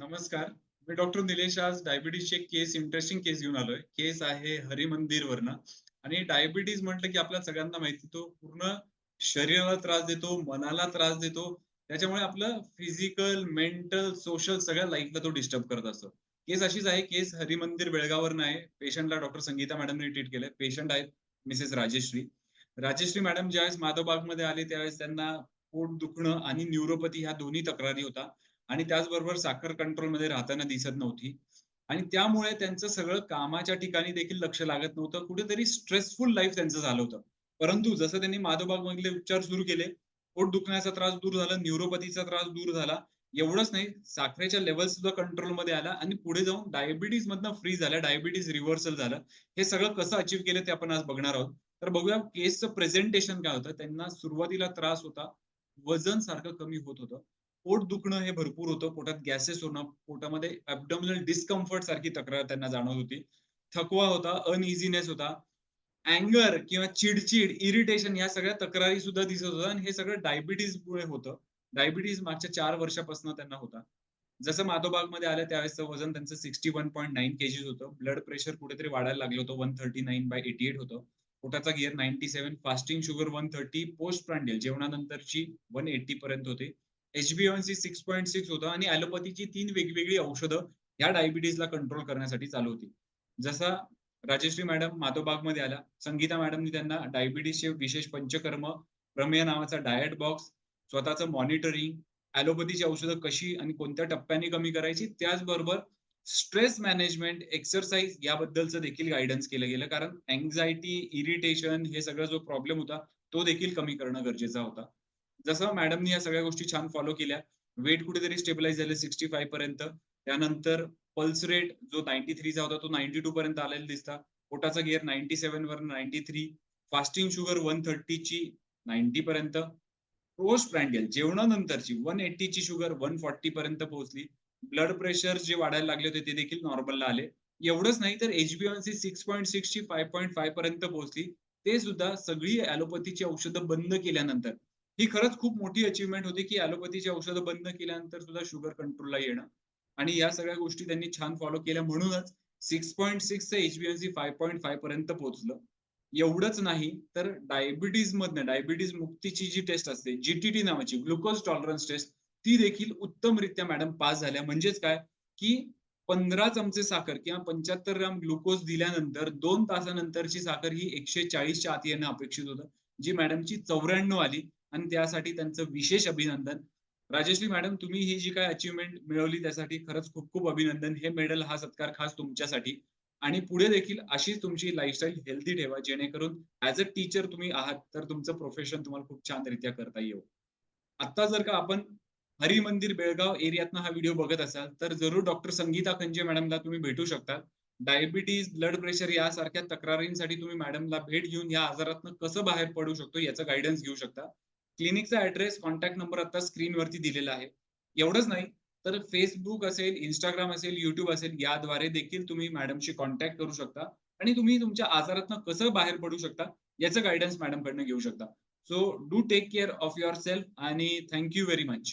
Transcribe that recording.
नमस्कार. मी डॉक्टर निलेश आज डायबिटीजची एक केस इंटरेस्टिंग केस घेऊन आलोय. केस आहे हरिमंदिर वरनं. आणि डायबिटीज म्हटलं की आपल्या सगळ्यांना माहिती तो पूर्ण शरीराला त्रास देतो मनाला त्रास देतो. त्याच्यामुळे आपलं फिजिकल मेंटल सोशल सगळ्या लाईफला तो डिस्टर्ब करत असतो. केस अशीच आहे केस हरिमंदिर बेळगावरनं आहे. पेशंटला डॉक्टर संगीता मॅडमने ट्रीट केलंय. पेशंट आहेत मिसेस राजेश्री. राजेश्री मॅडम ज्यावेळेस माधवबागमध्ये आले त्यावेळेस त्यांना पोट दुखणं आणि न्यूरोपॅथी ह्या दोन्ही तक्रारी होता. आणि त्याचबरोबर साखर कंट्रोलमध्ये राहताना दिसत नव्हती. आणि त्यामुळे त्यांचं सगळं कामाच्या ठिकाणी देखील लक्ष लागत नव्हतं. कुठेतरी स्ट्रेसफुल लाईफ त्यांचं झालं होतं. परंतु जसं त्यांनी माधवबाग मधले उपचार सुरू केले पोट दुखण्याचा त्रास दूर झाला न्यूरोपॅथीचा त्रास दूर झाला. एवढंच नाही साखरेच्या लेवल सुद्धा कंट्रोलमध्ये आला आणि पुढे जाऊन डायबिटीज मधनं फ्री झाल्या डायबिटीज रिव्हर्सल झालं. हे सगळं कसं अचीव्ह केलं ते आपण आज बघणार आहोत. तर बघूया केसचं प्रेझेंटेशन काय होतं. त्यांना सुरुवातीला त्रास होता वजन सारखं कमी होत होतं. पोट दुखणं हे भरपूर होतं. पोटात गॅसेस होणं पोटामध्ये ऍबडॉमिनल डिस्कम्फर्ट सारखी तक्रार त्यांना जाणवत होती. थकवा होता अनइझीनेस होता. अँगर किंवा चिडचिड इरिटेशन या सगळ्या तक्रारी सुद्धा दिसत होत्या आणि हे सगळं डायबिटीज मुळे होतं. डायबिटीज मागच्या चार वर्षापासून त्यांना होता. जसं माधोबागमध्ये आलं त्यावेळेस वजन त्यांचं sixty one point nine kgs होतं. ब्लड प्रेशर कुठेतरी वाढायला लागलं होतं. One thirty nine by eighty eight होतं. पोटाचा gear ninety seven fasting sugar one thirty post prandial जेवणानंतरची one eighty पर्यंत होती. एचबीओनसी सिक्स पॉईंट सिक्स होतं आणि ॲलोपॅथीची तीन वेगवेगळी औषधं या डायबिटीजला कंट्रोल करण्यासाठी चालू होती. जसा राजेश्री मॅडम माधवबागमध्ये आल्या संगीता मॅडमनी त्यांना डायबिटीसचे विशेष पंचकर्म प्रमेय नावाचा डायट बॉक्स स्वतःचं मॉनिटरिंग ॲलोपॅथीची औषधं कशी आणि कोणत्या टप्प्याने कमी करायची त्याचबरोबर स्ट्रेस मॅनेजमेंट एक्सरसाइज याबद्दलचं देखील गायडन्स केलं गेलं. कारण अँझायटी इरिटेशन हे सगळं जो प्रॉब्लेम होता तो देखील कमी करणं गरजेचा होता. जसं मॅडमनी या सगळ्या गोष्टी छान फॉलो केल्या. वेट कुठेतरी स्टेबलाइज झाले सिक्स्टी फाय पर्यंत. त्यानंतर पल्स रेट जो नाईन्टी थ्रीचा होता तो नाईन्टी टू पर्यंत आलेला दिसता. पोटाचा गिअर नाईन्टी सेव्हन वर ninety three fasting sugar one थर्टीची ninety पर्यंत पोस्ट प्रँडियल जेवणानंतरची वन एट्टीची शुगर वन फॉर्टी पर्यंत पोहोचली. ब्लड प्रेशर जे वाढायला लागले होते ते देखील नॉर्मलला आले. एवढंच नाही तर एचबीएनसी सिक्स पॉईंट सिक्स ची फाय पॉईंट फाय पर्यंत पोहोचली. ते सुद्धा सगळी ऍलोपॅथीची औषधं बंद केल्यानंतर. ही खरंच खूप मोठी अचीवमेंट होती की ॲलोपॅथीची औषधं बंद केल्यानंतर सुद्धा शुगर कंट्रोलला येणं. आणि या सगळ्या गोष्टी त्यांनी छान फॉलो केल्या म्हणूनच six point six H F C five point five पर्यंत पोहोचलं. एवढंच नाही तर डायबिटीज मधनं डायबिटीज मुक्तीची जी टेस्ट असते जीटीटी नावाची ग्लुकोज टॉलरन्स टेस्ट ती देखील उत्तमरित्या मॅडम पास झाल्या. म्हणजेच काय? की पंधरा चमचे साखर किंवा पंच्याहत्तर ग्राम ग्लुकोज दिल्यानंतर दोन तासानंतरची साखर ही एकशे चाळीसच्या आत येणं अपेक्षित होतं जी मॅडमची चौऱ्याण्णव आली. आणि त्यासाठी त्यांचं विशेष अभिनंदन. राजेश्री मॅडम तुम्ही ही जी काय अचिव्हमेंट मिळवली त्यासाठी खरंच खूप खूप अभिनंदन. हे मेडल हा सत्कार खास तुमच्यासाठी. आणि पुढे देखील अशीच तुमची लाईफस्टाईल हेल्दी ठेवा जेणेकरून ऍज अ टीचर तुम्ही आहात तर तुमचं प्रोफेशन तुम्हाला खूप छान रित्या करता येऊ आता जर का आपण हरिमंदिर बेळगाव एरियातनं हा व्हिडिओ बघत असाल तर जरूर डॉक्टर संगीता खंजे मॅडमला तुम्ही भेटू शकता. डायबिटीज ब्लड प्रेशर यासारख्या तक्रारींसाठी तुम्ही मॅडमला भेट घेऊन या आजारातनं कसं बाहेर पडू शकतो याचं गायडन्स घेऊ शकता. क्लिनिकचा ऍड्रेस कॉन्टॅक्ट नंबर आता स्क्रीनवरती दिलेला आहे. एवढंच नाही तर फेसबुक असेल इंस्टाग्राम असेल युट्यूब असेल याद्वारे देखील तुम्ही मॅडमशी कॉन्टॅक्ट करू शकता. आणि तुम्ही तुमच्या आजारातनं कसं बाहेर पडू शकता याचं गायडन्स मॅडम कडनं घेऊ शकता. So do take care of your self आणि थँक्यू व्हेरी मच